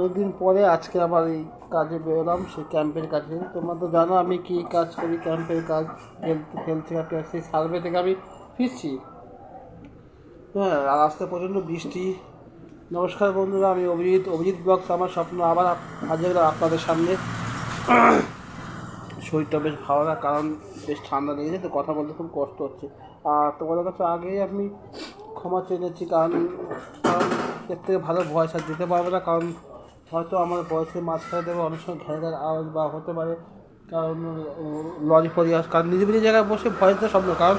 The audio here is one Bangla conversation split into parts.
অনেকদিন পরে আজকে আবার এই কাজে বেরোলাম, সেই ক্যাম্পের কাজে তোমরা তো জানো আমি কী কাজ করি, ক্যাম্পের কাজ, হেলথ হেলথ থেকে সেই সার্ভে থেকে আমি ফিরছি। হ্যাঁ আজকে প্রচণ্ড বৃষ্টি। নমস্কার বন্ধুরা, আমি অভিজিৎ। অভিজিৎ ব্লগস আমার স্বপ্ন, আবার হাজির আপনাদের সামনে। শরীরটা বেশ ভালো না, কারণ বেশ ঠান্ডা লেগেছে, তো কথা বলতে খুব কষ্ট হচ্ছে। আর তোমাদের কাছে আগেই আমি ক্ষমা চেয়ে নিচ্ছি, কারণ কারণ এর থেকে ভালো ভয়েস আর দিতে পারবে না, কারণ হয়তো আমার বয়সের মাঝখানে দেবে, অনেক সময় ঘেরে ঘেরে আওয়াজ বা হতে পারে, কারণ লরি আস কারণ, নিজে নিজে জায়গায় বসে ভয়েস দেওয়া সম্ভব কারণ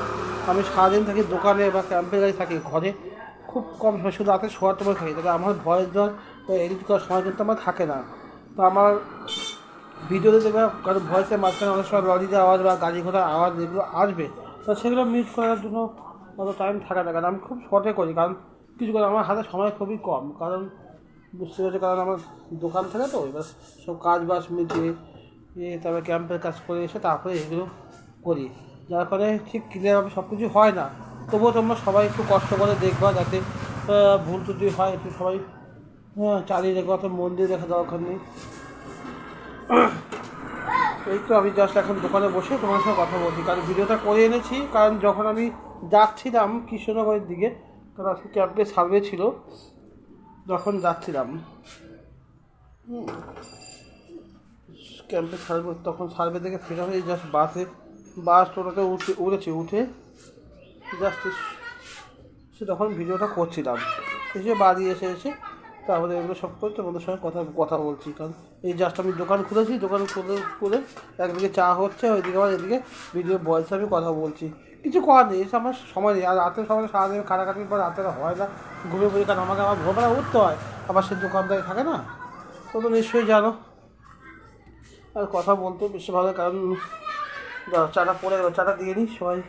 আমি সারাদিন থাকি দোকানে বা ক্যাম্পে গাড়ি থাকি, ঘরে খুব কম সময়, শুধু রাতে শোয়ার সময় থাকি। তবে আমার ভয়েস দেওয়ার এডিট করার সময় কিন্তু আমার থাকে না। তো আমার ভিডিওতে দেখবে কারণ ভয়েসের মাঝখানে অনেক সময় লরিতে আওয়াজ বা গাড়ি ঘোড়ার আওয়াজ এগুলো আসবে। তো সেগুলো মিউট করার জন্য অত টাইম থাকে না, কারণ আমি খুব শর্টে করি, কারণ কিছু করে আমার হাতে সময় খুবই কম। কারণ বুঝতে পারছি? কারণ আমার দোকান থাকে তো, এবার সব কাজ বাজ মিটিয়ে, এ তারপরে ক্যাম্পের কাজ করে এসে তারপরে এগুলো করি। যার ফলে ঠিক ক্লিয়ারভাবে সব কিছু হয় না। তবুও তোমরা সবাই একটু কষ্ট করে দেখবা যাতে ভুল ত্রুটি হয়, একটু সবাই হ্যাঁ চালিয়ে দেখবা তো মন দিয়ে দেখা দরকার নেই। এই তো আমি জাস্ট এখন দোকানে বসে তোমার সঙ্গে কথা বলছি। কারণ ভিডিওটা করে এনেছি, কারণ যখন আমি যাচ্ছিলাম কৃষ্ণনগরের দিকে, কারণ আজকে ক্যাম্পে সার্ভে ছিল যখন যাচ্ছিলাম। ক্যাম্পে সার্ভে, তখন সার্ভে থেকে ফেরা হয়ে জাস্ট বাসে বাস টোটোতে উঠে, উঠেছি, উঠে জাস্ট সে তখন ভিডিওটা করছিলাম। এসে বাড়ি এসে এসে তারপরে এগুলো সব করে তোমাদের সঙ্গে কথা কথা বলছি। কারণ এই জাস্ট আমি দোকান খুলেছি, দোকান খুলে খুলে একদিকে চা হচ্ছে, ওইদিকে আবার এদিকে ভিডিও বয়সে আমি কথা বলছি। কিছু করার নেই, এসে আমার সময় নেই। আর রাতের সময় সারাদিন কাটাকাটির পর রাতের হয় না ঘুরে ঘুরে কারণ আমাকে আমার ভোরবেলা উঠতে হয়, আবার সে দোকানদারি থাকে না, তো তো নিশ্চয়ই জানো। আর কথা বলতে বেশি ভালো, কারণ চাটা পড়ে গেল, চাটা দিয়ে নিই সবাই।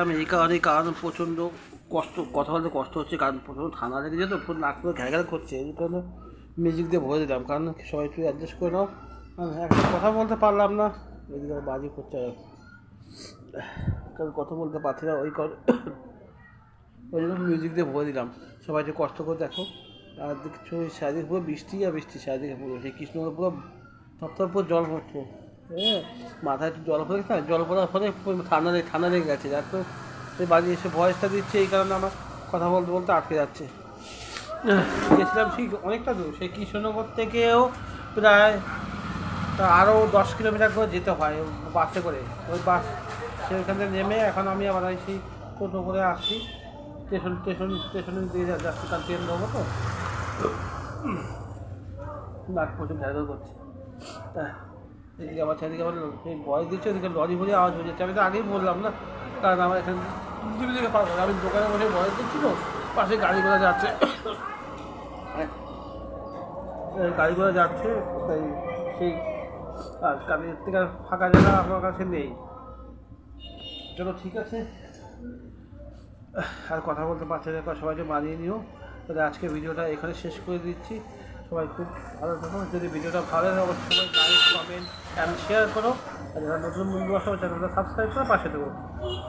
দিলাম এই কারণে প্রচণ্ড কষ্ট, কথা বলতে কষ্ট হচ্ছে, কারণ প্রচণ্ড ঠান্ডা লেগেছে তো পুরো নাক পুরো ঘ্যাঘ্যার করছে, এই কারণে মিউজিক দিয়ে ভরে দিলাম, কারণ সবাই একটু অ্যাডজাস্ট করে নাও। কথা বলতে পারলাম না, এদিকে বাজি করছে কারণ কথা বলতে পারছি না, ওই কারণে ওই জন্য মিউজিক দিয়ে ভরে দিলাম। সবাই একটু কষ্ট করে দেখো, আর দেখছ সারাদিন পুরো বৃষ্টি আর বৃষ্টি সারাদিন পুরো, সেই কৃষ্ণনগর পুরো থরথর পুরো জল হ্যাঁ মাথায় একটু জল পড়ে গেছে না জল পড়ার ফলে ঠান্ডা লেগে ঠান্ডা লেগে গেছে। যার তো বাড়ি এসে ভয়েসটা দিচ্ছে এই কারণে আমার কথা বলতে বলতে আটকে যাচ্ছে। গেছিলাম ঠিক অনেকটা দূর সেই কৃষ্ণনগর থেকেও প্রায় আরও দশ কিলোমিটার করে যেতে হয় বাসে করে। ওই বাস সেখান থেকে নেমে এখন আমি আবার সেই টোটো করে আসছি। স্টেশন স্টেশন স্টেশনে দিয়ে যাচ্ছি কারণ ট্রেন নেব তো। নাক ঘ্যাঘ্যার করছে। আহ, এদিকে আবার আবার সেই বয়স দিচ্ছে ওদিকে লরি ভরে আওয়াজ হয়ে যাচ্ছে আমি তো আগেই বললাম না, কারণ আমার এখানে দিকে না। আমি দোকানে বসে বয়স দিচ্ছি তো, পাশে গাড়ি ঘোড়া যাচ্ছে। গাড়ি ঘোড়া যাচ্ছে, তাই সেই আর কাদের থেকে ফাঁকা জায়গা আমার কাছে নেই। চলো ঠিক আছে। আর কথা বলতে পারছে সবাইকে মানিয়ে নিও। তাহলে আজকে ভিডিওটা এখানে শেষ করে দিচ্ছি। সবাই খুব ভালো থাকো যদি ভিডিওটা ভালো লাগে, অবশ্যই সবাই লাইক কমেন্ট অ্যান্ড শেয়ার করো। আর যারা নতুন বন্ধু আসো চ্যানেলটা সাবস্ক্রাইব করে পাশে দেবো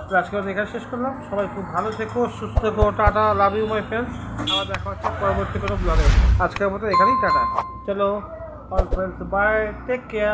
তো আজকে এখানে শেষ করলাম। সবাই খুব ভালো থেকো, সুস্থ থেকো, tata love you my friends আবার দেখা হচ্ছে পরবর্তী কোনো ব্লগে আজকের মতো এখানেই, টাটা। চলো all friends bye take care